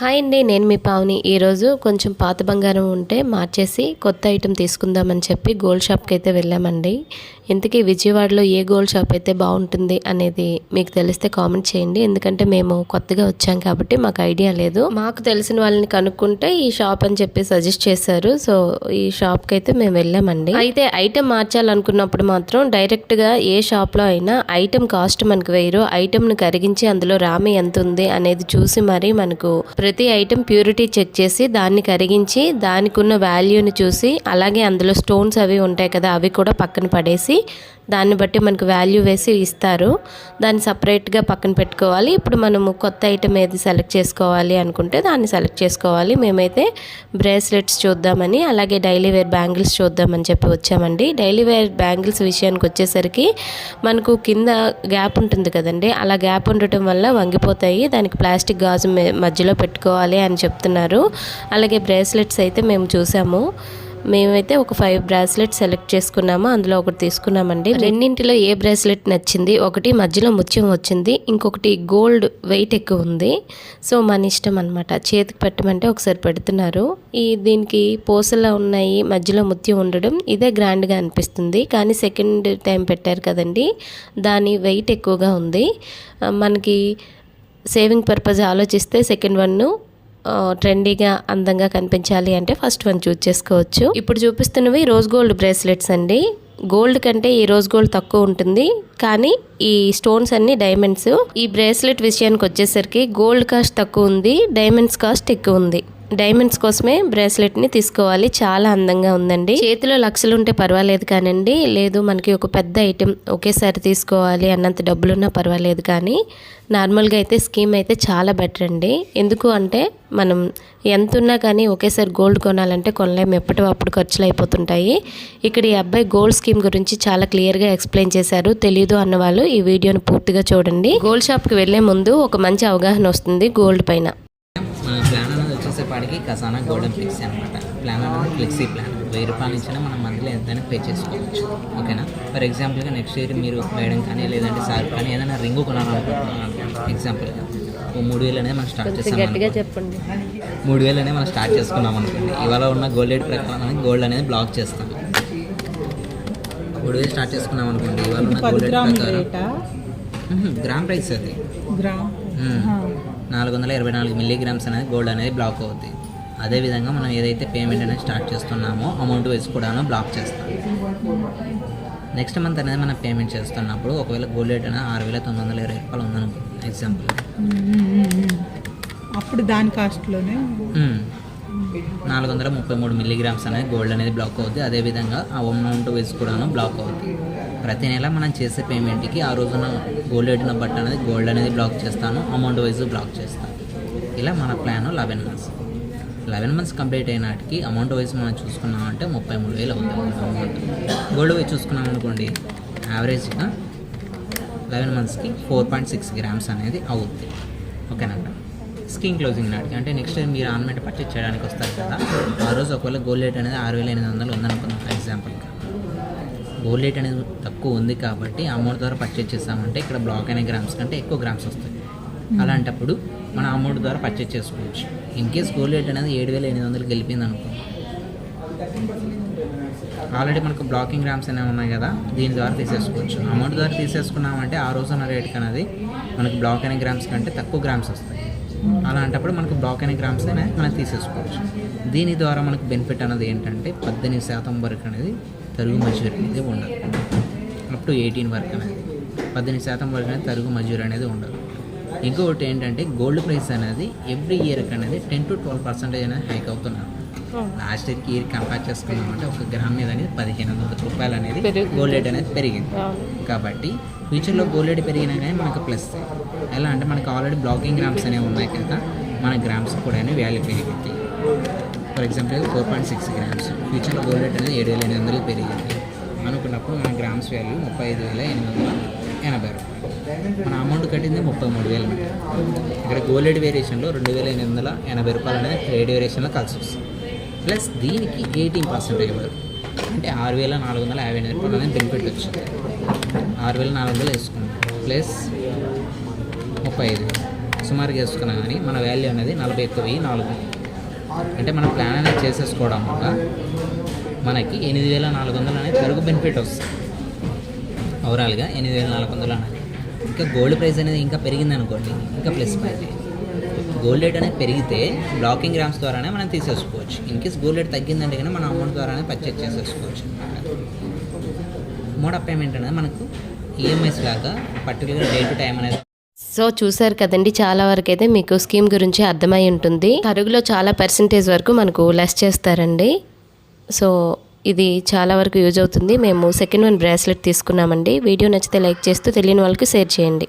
Hi అండి నేను మీ పావుని. ఈరోజు కొంచెం పాత బంగారం ఉంటే మార్చేసి కొత్త ఐటెం తీసుకుందామని చెప్పి గోల్డ్ షాప్కి అయితే వెళ్ళామండి. ఇంతకీ విజయవాడలో ఏ గోల్డ్ షాప్ అయితే బాగుంటుంది అనేది మీకు తెలిస్తే కామెంట్ చేయండి. ఎందుకంటే మేము కొత్తగా వచ్చాం కాబట్టి మాకు ఐడియా లేదు. మాకు తెలిసిన వాళ్ళని కనుక్కుంటే ఈ షాప్ అని చెప్పి సజెస్ట్ చేశారు. సో ఈ షాప్కి అయితే మేము వెళ్ళామండి. అయితే ఐటెం మార్చాలనుకున్నప్పుడు మాత్రం డైరెక్ట్గా ఏ షాప్లో అయినా ఐటెం కాస్ట్ మనకు వేయరు ఐటెంను కరిగించి అందులో రామి ఎంత ఉంది అనేది చూసి మరి మనకు ప్రతి ఐటెం ప్యూరిటీ చెక్ చేసి దాన్ని కరిగించి దానికి ఉన్న వాల్యూని చూసి అలాగే అందులో స్టోన్స్ అవి ఉంటాయి కదా అవి కూడా పక్కన పడేసి దాన్ని బట్టి మనకు వాల్యూ వేసి ఇస్తారు. దాన్ని సపరేట్గా పక్కన పెట్టుకోవాలి. ఇప్పుడు మనము కొత్త ఐటెం ఏది సెలెక్ట్ చేసుకోవాలి అనుకుంటే దాన్ని సెలెక్ట్ చేసుకోవాలి. మేమైతే బ్రేస్లెట్స్ చూద్దామని అలాగే డైలీ వేర్ బ్యాంగిల్స్ చూద్దామని చెప్పి వచ్చామండి. డైలీ వేర్ బ్యాంగిల్స్ విషయానికి వచ్చేసరికి మనకు కింద గ్యాప్ ఉంటుంది కదండి. అలా గ్యాప్ ఉండటం వల్ల వంగిపోతాయి. దానికి ప్లాస్టిక్ గాజు మధ్యలో పెట్టుకోవాలి అని చెప్తున్నారు. అలాగే బ్రేస్లెట్స్ అయితే మేము చూసాము. మేమైతే ఒక ఫైవ్ బ్రాస్లెట్ సెలెక్ట్ చేసుకున్నాము. అందులో ఒకటి తీసుకున్నామండి. రెండింటిలో ఏ బ్రాస్లెట్ నచ్చింది? ఒకటి మధ్యలో ముత్యం వచ్చింది. ఇంకొకటి గోల్డ్ వెయిట్ ఎక్కువ ఉంది. సో మన ఇష్టం అనమాట చేతికి పెట్టమంటే ఒకసారి పెడుతున్నారు. ఈ దీనికి పూసలా ఉన్నాయి. మధ్యలో ముత్యం ఉండడం ఇదే గ్రాండ్గా అనిపిస్తుంది. కానీ సెకండ్ టైం పెట్టారు కదండి. దాని వెయిట్ ఎక్కువగా ఉంది. మనకి సేవింగ్ పర్పస్ ఆలోచిస్తే సెకండ్ వన్ ట్రెండీగా అందంగా కనిపించాలి అంటే ఫస్ట్ వన్ చూస్ చేసుకోవచ్చు. ఇప్పుడు చూపిస్తున్నవి రోజ్ గోల్డ్ బ్రేస్లెట్స్ అండి. గోల్డ్ కంటే ఈ రోజ్ గోల్డ్ తక్కువ ఉంటుంది. కానీ ఈ స్టోన్స్ అన్ని డైమండ్స్ ఈ బ్రేస్లెట్ విషయానికి వచ్చేసరికి గోల్డ్ కాస్ట్ తక్కువ ఉంది డైమండ్స్ కాస్ట్ ఎక్కువ ఉంది. డైమండ్స్ కోసమే బ్రాస్లెట్ని తీసుకోవాలి. చాలా అందంగా ఉందండి. చేతిలో లక్షలు ఉంటే పర్వాలేదు కానండి. లేదు మనకి ఒక పెద్ద ఐటెం ఒకేసారి తీసుకోవాలి అన్నంత డబ్బులున్నా పర్వాలేదు కానీ నార్మల్గా అయితే స్కీమ్ అయితే చాలా బెటర్ అండి. ఎందుకు అంటే మనం ఎంత ఉన్నా కానీ ఒకేసారి గోల్డ్ కొనాలంటే కొనలేము. ఎప్పటి అప్పుడు ఖర్చులు అయిపోతుంటాయి. ఇక్కడ ఈ అబ్బాయి గోల్డ్ స్కీమ్ గురించి చాలా క్లియర్గా ఎక్స్ప్లెయిన్ చేశారు. తెలియదు అన్న వాళ్ళు ఈ వీడియోను పూర్తిగా చూడండి. గోల్డ్ షాప్కి వెళ్ళే ముందు ఒక మంచి అవగాహన వస్తుంది గోల్డ్ పైన. అనేది వచ్చేసేపాటికి కసానా గోల్డెన్ ఫ్లెక్సీ అనమాట ప్లాన్ అనేది ఫ్లెక్సీ ప్లాన్ వెయ్యి రూపాయల నుంచి మనం మంత్లీ ఎంతైనా పే చేసుకోవచ్చు. ఓకేనా ఫర్ ఎగ్జాంపుల్గా నెక్స్ట్ ఇయర్ మీరు మేడం కానీ లేదంటే సార్ కానీ ఏదైనా రింగు కొనాలనుకుంటున్నాను ఎగ్జాంపుల్గా ఓ మూడు వేలు అనేది మనం స్టార్ట్ చేస్తాం. చెప్పండి. మూడు వేలు అనేది మనం స్టార్ట్ చేసుకున్నాం అనుకోండి. ఇవాళ ఉన్న గోల్డ్ రేట్ ప్రకారం మనం గోల్డ్ అనేది బ్లాక్ చేస్తాం. మూడు వేలు స్టార్ట్ చేసుకున్నాం అనుకోండి. ఇవాళ ఉన్న గోల్డ్ రేట్ ప్రకారం. గ్రామ్ ప్రైస్ అది. గ్రామ్. నాలుగు వందల ఇరవై నాలుగు మిల్లీగ్రామ్స్ అనేది గోల్డ్ అనేది బ్లాక్ అవుద్ది. అదేవిధంగా మనం ఏదైతే పేమెంట్ అనేది స్టార్ట్ చేస్తున్నామో అమౌంట్ వేసి కూడాను బ్లాక్ చేస్తాం. నెక్స్ట్ మంత్ అనేది మనం పేమెంట్ చేస్తున్నప్పుడు ఒకవేళ గోల్డ్ రేట్ అనేది ఆరు వేల తొమ్మిది వందల ఇరవై రూపాయలు ఉందనుకో ఎగ్జాంపుల్ అప్పుడు దాని కాస్ట్లోనే నాలుగు వందల ముప్పై మూడు మిల్లీగ్రామ్స్ అనేది గోల్డ్ అనేది బ్లాక్ అవుద్ది. అదేవిధంగా ఆ అమౌంట్ వేసి కూడాను బ్లాక్ అవుద్ది. ప్రతి నెల మనం చేసే పేమెంట్కి ఆ రోజున గోల్డ్ ఎడిన బట్ అనేది గోల్డ్ అనేది బ్లాక్ చేస్తాను అమౌంట్ వైజ్ బ్లాక్ చేస్తాను. ఇలా మన plan eleven months. Eleven months complete అయినాటికి amount wise మనం చూసుకున్నామంటే ముప్పై మూడు వేలు అవుతుంది అమౌంట్. గోల్డ్ వైజ్ చూసుకున్నాం అనుకోండి యావరేజ్గా లెవెన్ మంత్స్కి ఫోర్ పాయింట్ సిక్స్ గ్రామ్స్ అనేది అవుద్ది. ఓకేనండి స్కీమ్ క్లోజింగ్ నాటికి. అంటే నెక్స్ట్ టైం మీరు ఆన్మెంట్ పర్చేజ్ చేయడానికి వస్తారు కదా ఆ రోజు ఒకవేళ గోల్డ్ రేట్ అనేది ఆరు వేల ఎనిమిది వందలు ఉందనుకున్నాం ఫర్ ఎగ్జాంపుల్గా గోల్డ్ రేట్ అనేది తక్కువ ఉంది కాబట్టి అమౌంట్ ద్వారా పర్చేజ్ చేసామంటే ఇక్కడ బ్లాక్ అయిన గ్రామ్స్ కంటే ఎక్కువ గ్రామ్స్ వస్తాయి. అలాంటప్పుడు మన అమౌంట్ ద్వారా పర్చేజ్ చేసుకోవచ్చు. ఇన్ కేస్ గోల్డ్ రేట్ అనేది ఏడు వేల ఎనిమిది వందలకి వెళ్ళిపోయింది అనుకో. ఆల్రెడీ మనకు బ్లాకింగ్ గ్రామ్స్ అనేవి ఉన్నాయి కదా దీని ద్వారా తీసేసుకోవచ్చు. అమౌంట్ ద్వారా తీసేసుకున్నామంటే ఆ రోజున రేట్కి అనేది మనకి బ్లాక్ అయిన గ్రామ్స్ కంటే తక్కువ గ్రామ్స్ వస్తాయి. అలాంటప్పుడు మనకు బ్లాక్ అయిన గ్రామ్స్ అనేది మనం తీసేసుకోవచ్చు. దీని ద్వారా మనకు బెనిఫిట్ అనేది ఏంటంటే పద్దెనిమిది శాతం వరకు అనేది తరుగు మజూరి అనేది ఉండదు. అప్ టు ఎయిటీన్ వరకు అనేది పద్దెనిమిది శాతం వరకు అనేది తరుగు మజూరి అనేది ఉండదు. ఇంకొకటి ఏంటంటే గోల్డ్ ప్రైస్ అనేది ఎవ్రీ ఇయర్కి అనేది టెన్ టు ట్వెల్వ్ పర్సెంటేజ్ అనేది హైక్ అవుతున్నారు లాస్ట్ ఇయర్కి ఇయర్ కంపేర్ చేసుకున్నామంటే ఒక గ్రామ్ మీద అనేది పదిహేను వందల రూపాయలు అనేది గోల్డ్ రేట్ అనేది పెరిగింది. కాబట్టి ఫ్యూచర్లో గోల్డ్ రేట్ పెరిగినా కానీ మనకు ప్లస్ ఎలా అంటే మనకు ఆల్రెడీ బ్లాకింగ్ గ్రామ్స్ అనేవి ఉన్నాయి కదా మన గ్రామ్స్ కూడా వాల్యూ పెరిగింది for example four point six grams. ఫ్యూచర్లో గోల్డ్ రేట్ అనేది ఏడు వేల ఎనిమిది వందలు పెరిగింది. అనుకున్నప్పుడు మన గ్రామ్స్ వాల్యూ ముప్పై ఐదు వేల ఎనిమిది వందల ఎనభై రూపాయలు. మన అమౌంట్ కట్టింది ముప్పై మూడు వేలు ఇక్కడ గోల్డ్ రేట్ వేరియేషన్లో రెండు వేల ఎనిమిది వందల ఎనభై రూపాయలు అనేది ట్రేడ్ వేరియేషన్లో కలిసి వస్తుంది. ప్లస్ దీనికి ఎయిటీన్ పర్సెంటేజ్ వరకు అంటే ఆరు వేల నాలుగు వందల యాభై ఎనిమిది రూపాయలు అనేది బెనిఫిట్ వచ్చింది. ఆరు వేల నాలుగు వందలు వేసుకున్నాం. ప్లస్ ముప్పై ఐదు సుమారుగా వేసుకున్నా కానీ మన వాల్యూ అనేది నలభై ఒక్క వెయ్యి నాలుగు అంటే మనం ప్లాన్ అనేది చేసేసుకోవడం వల్ల మనకి ఎనిమిది వేల నాలుగు వందలు అనేది పెరుగు బెనిఫిట్ వస్తుంది. ఓవరాల్గా ఎనిమిది వేల నాలుగు వందలు అనేది. ఇంకా గోల్డ్ ప్రైస్ అనేది ఇంకా పెరిగింది అనుకోండి ఇంకా ప్లస్ పాయింట్ గోల్డ్ రేట్ అనేది పెరిగితే బ్లాకింగ్ గ్రామ్స్ ద్వారానే మనం తీసేసుకోవచ్చు. ఇన్ కేస్ గోల్డ్ రేట్ తగ్గిందంటే కానీ మనం అమౌంట్ ద్వారానే పర్చేజ్ చేసేసుకోవచ్చు. మోడ్ ఆఫ్ పేమెంట్ అనేది మనకు ఈఎంఐస్ లాగా పర్టికులర్ డే టు టైం అనేది సో చూసారు కదండి చాలా వరకు అయితే మీకు స్కీమ్ గురించి అర్థమై ఉంటుంది. కరుగులో చాలా పర్సంటేజ్ వరకు మనకు లెస్ చేస్తారండి. సో ఇది చాలా వరకు యూజ్ అవుతుంది. మేము సెకండ్ వన్ బ్రాస్లెట్ తీసుకున్నామండి. వీడియో నచ్చితే లైక్ చేస్తూ తెలియని వాళ్ళకి షేర్ చేయండి.